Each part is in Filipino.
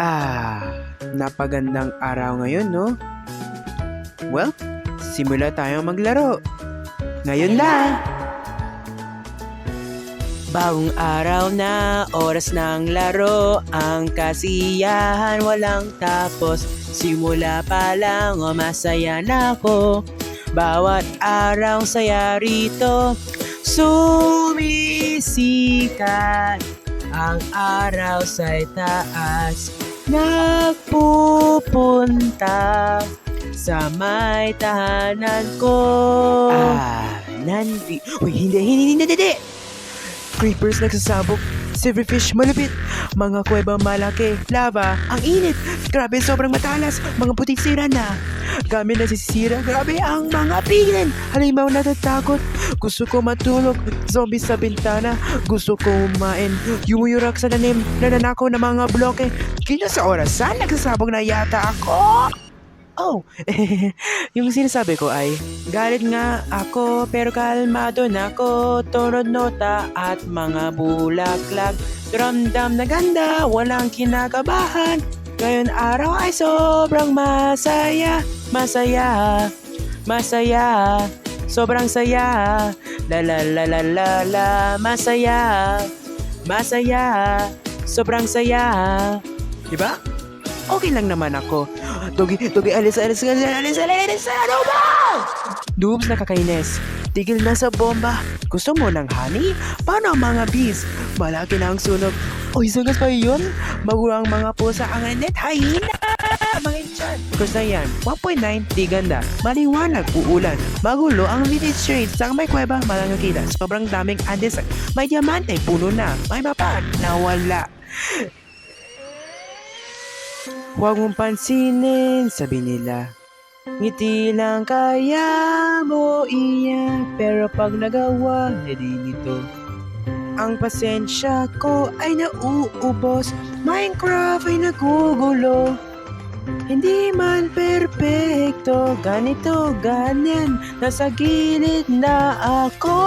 Ah, napagandang araw ngayon, no? Well, simula tayong maglaro. Ngayon na! Bagong araw na, oras ng laro Ang kasiyahan walang tapos Simula pa lang, o masaya na ako Bawat araw saya rito Sumisikat Ang araw sa taas Nagpupunta Sa may tahanan ko. Ah, nandi. Uy, hindi, hindi, hindi, hindi, hindi. Creepers nagsasabog, silverfish malupit, mga kuweba malaki, lava, ang init, grabe sobrang matalas, mga putik sira na. Kami nasisira, grabe ang mga pingin. Halimaw natatakot, gusto ko matulog, zombie sa bintana, gusto ko kumain, yumuyurak sa tanim, nananakaw ng mga bloke. Kaya sa orasan, nagsasabog na yata ako. Oh, yung sinasabi ko ay, galit nga ako pero kalmado na ako, tunod nota at mga bulaklak. Ramdam na ganda, walang kinakabahan. Ngayon araw ay sobrang masaya, masaya, masaya, sobrang saya. La la la la la la, masaya, masaya, sobrang saya. Diba? Okay lang naman ako. Dogi, dogi, alis, alis, alis, alis, alis, ano ba? Dubs, nakakainis. Tigil na sa bomba. Gusto mo ng honey? Paano ang mga bees? Malaki na ang sunog. Uy, sagas pa yun? Magurang mga pusa ang net. Hayina! Mga dyan. Gusto yan. 1.9, di ganda. Maliwanag, uulan. Magulo ang village streets. Ang may kuweba, malangakita. Sobrang daming andes. May diamante, puno na. May mapa, nawala. Huwag mong pansinin, sabi nila. Ngiti lang kaya mo iyan, pero pag nagawa na din ito. Ang pasensya ko ay nauubos, Minecraft ay nagugulo. Hindi man perpekto, ganito, ganyan, nasa gilid na ako.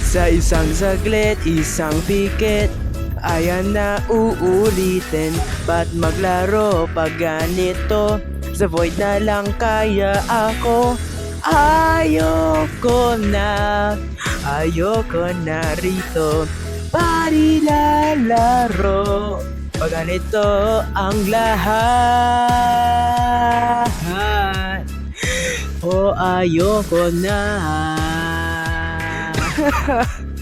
Sa isang saglit, isang pikit Ayan na uulitin Ba't maglaro pag ganito? Sa void na lang kaya ako? Ayoko na Ayoko na rito. Parilalaro Pag ganito ang lahat. O ayoko na